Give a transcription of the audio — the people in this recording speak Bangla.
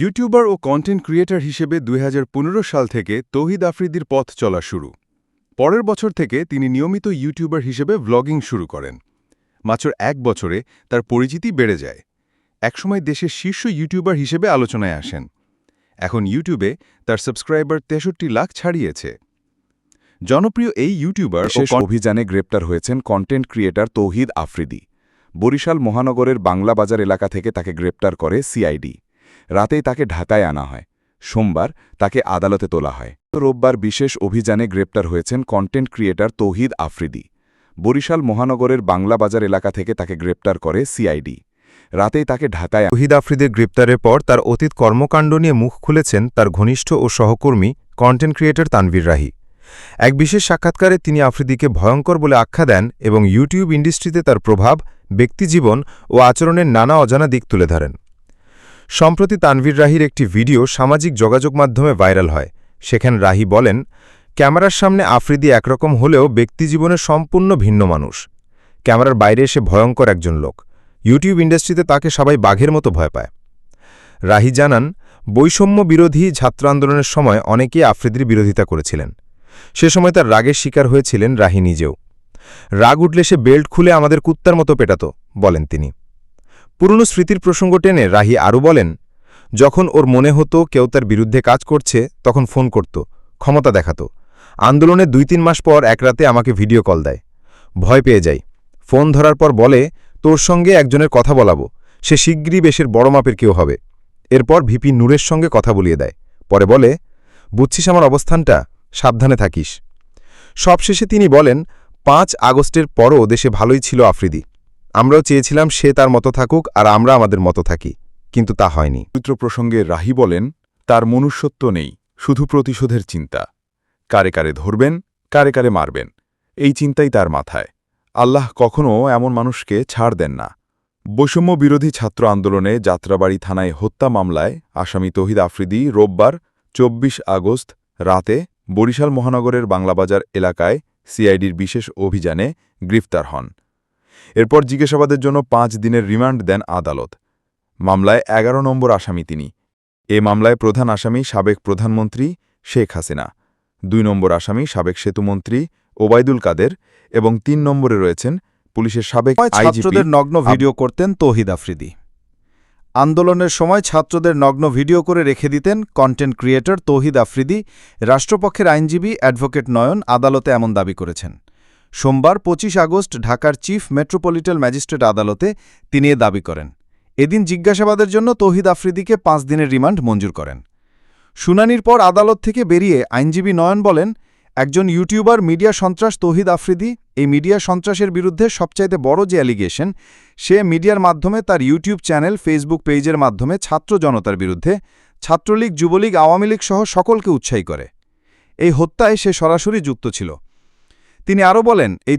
ইউটিউবার ও কন্টেন্ট ক্রিয়েটর হিসেবে দুই হাজার পনেরো সাল থেকে তৌহিদ আফ্রিদির পথ চলা শুরু। পরের বছর থেকে তিনি নিয়মিত ইউটিউবার হিসেবে ভ্লগিং শুরু করেন। মাত্র এক বছরে তার পরিচিতি বেড়ে যায়। একসময় দেশের শীর্ষ ইউটিউবার হিসেবে আলোচনায় আসেন। এখন ইউটিউবে তার সাবস্ক্রাইবার তেষট্টি লাখ ছাড়িয়েছে। জনপ্রিয় এই ইউটিউবার অভিযানে গ্রেপ্তার হয়েছেন কন্টেন্ট ক্রিয়েটার তৌহিদ আফ্রিদি। বরিশাল মহানগরের বাংলা বাজার এলাকা থেকে তাকে গ্রেপ্তার করে সিআইডি রাতেই তাকে ঢাকায় আনা হয়। সোমবার তাকে আদালতে তোলা হয়। রোববার বিশেষ অভিযানে গ্রেপ্তার হয়েছেন কন্টেন্ট ক্রিয়েটার তৌহিদ আফ্রিদি। বরিশাল মহানগরের বাংলা বাজার এলাকা থেকে তাকে গ্রেপ্তার করে সিআইডি। রাতেই তাকে ঢাকায় তৌহিদ আফ্রিদের গ্রেপ্তারের পর তার অতীত কর্মকাণ্ড নিয়ে মুখ খুলেছেন তার ঘনিষ্ঠ ও সহকর্মী কন্টেন্ট ক্রিয়েটর তানভীর রাহি। এক বিশেষ সাক্ষাৎকারে তিনি আফ্রিদিকে ভয়ঙ্কর বলে আখ্যা দেন এবং ইউটিউব ইন্ডাস্ট্রিতে তার প্রভাব, ব্যক্তিজীবন ও আচরণের নানা অজানা দিক তুলে ধরেন। সম্প্রতি তানভীর রাহির একটি ভিডিও সামাজিক যোগাযোগ মাধ্যমে ভাইরাল হয়। সেখানে রাহি বলেন, ক্যামেরার সামনে আফ্রিদি একরকম হলেও ব্যক্তিজীবনে সম্পূর্ণ ভিন্ন মানুষ। ক্যামেরার বাইরে এসে ভয়ঙ্কর একজন লোক। ইউটিউব ইন্ডাস্ট্রিতে তাকে সবাই বাঘের মতো ভয় পায়। রাহি জানান, বৈষম্য বিরোধী ছাত্র আন্দোলনের সময় অনেকেই আফ্রিদির বিরোধিতা করেছিলেন। সে সময় তার রাগের শিকার হয়েছিলেন রাহি নিজেও। রাগ উঠলে সে বেল্ট খুলে আমাদের কুত্তার মতো পেটাত, বলেন তিনি। পুরনো স্মৃতির প্রসঙ্গ টেনে রাহি আরও বলেন, যখন ওর মনে হতো কেউ তার বিরুদ্ধে কাজ করছে, তখন ফোন করত, ক্ষমতা দেখাত। আন্দোলনের দুই তিন মাস পর এক রাতে আমাকে ভিডিও কল দেয়। ভয় পেয়ে যাই। ফোন ধরার পর বলে, তোর সঙ্গে একজনের কথা বলাবো। সে শিগগিরই বেশের বড় মাপের কেউ হবে। এরপর ভিপি নূরের সঙ্গে কথা বলিয়ে দেয়। পরে বলে, বুঝছিস আমার অবস্থানটা? সাবধানে থাকিস। সবশেষে তিনি বলেন, পাঁচ আগস্টের পরও দেশে ভালোই ছিল আফ্রিদি। আমরাও চেয়েছিলাম সে তার মতো থাকুক আর আমরা আমাদের মতো থাকি, কিন্তু তা হয়নি। চরিত্র প্রসঙ্গে রাহি বলেন, তার মনুষ্যত্ব নেই, শুধু প্রতিশোধের চিন্তা। কারে কারে ধরবেন, কারে কারে মারবেন, এই চিন্তাই তার মাথায়। আল্লাহ কখনও এমন মানুষকে ছাড় দেন না। বৈষম্য বিরোধী ছাত্র আন্দোলনে যাত্রাবাড়ি থানায় হত্যা মামলায় আসামি তহিদ আফ্রিদি রোববার ২৪ আগস্ট রাতে বরিশাল মহানগরের বাংলাবাজার এলাকায় সিআইডির বিশেষ অভিযানে গ্রেফতার হন। এরপর জিজ্ঞাসাবাদের জন্য পাঁচ দিনের রিমান্ড দেন আদালত। মামলায় এগারো নম্বর আসামি তিনি। এ মামলায় প্রধান আসামি সাবেক প্রধানমন্ত্রী শেখ হাসিনা দুই নম্বর আসামি সাবেক সেতুমন্ত্রী ওবায়দুল কাদের এবং তিন নম্বরে রয়েছেন পুলিশের সাবেক ছাত্রদের নগ্ন ভিডিও করতেন তৌহিদ আফ্রিদি। আন্দোলনের সময় ছাত্রদের নগ্ন ভিডিও করে রেখে দিতেন কন্টেন্ট ক্রিয়েটর তৌহিদ আফ্রিদি রাষ্ট্রপক্ষের আইনজীবী অ্যাডভোকেট নয়ন আদালতে এমন দাবি করেছেন। সোমবার ২৫ আগস্ট ঢাকার চিফ মেট্রোপলিটন ম্যাজিস্ট্রেট আদালতে তিনি এ দাবি করেন। এদিন জিজ্ঞাসাবাদের জন্য তৌহিদ আফ্রিদিকে পাঁচ দিনের রিমান্ড মঞ্জুর করেন। শুনানির পর আদালত থেকে বেরিয়ে আইনজীবী নয়ন বলেন, একজন ইউটিউবার মিডিয়া সন্ত্রাস তৌহিদ আফ্রিদি, এই মিডিয়া সন্ত্রাসের বিরুদ্ধে সবচাইতে বড় যে অ্যালিগেশন, সে মিডিয়ার মাধ্যমে তার ইউটিউব চ্যানেল, ফেসবুক পেজের মাধ্যমে ছাত্র জনতার বিরুদ্ধে ছাত্রলীগ, যুবলীগ, আওয়ামী লীগ সহ সকলকে উৎসাহী করে। এই হত্যায় সে সরাসরি যুক্ত ছিল। তিনি আরও বলেন এই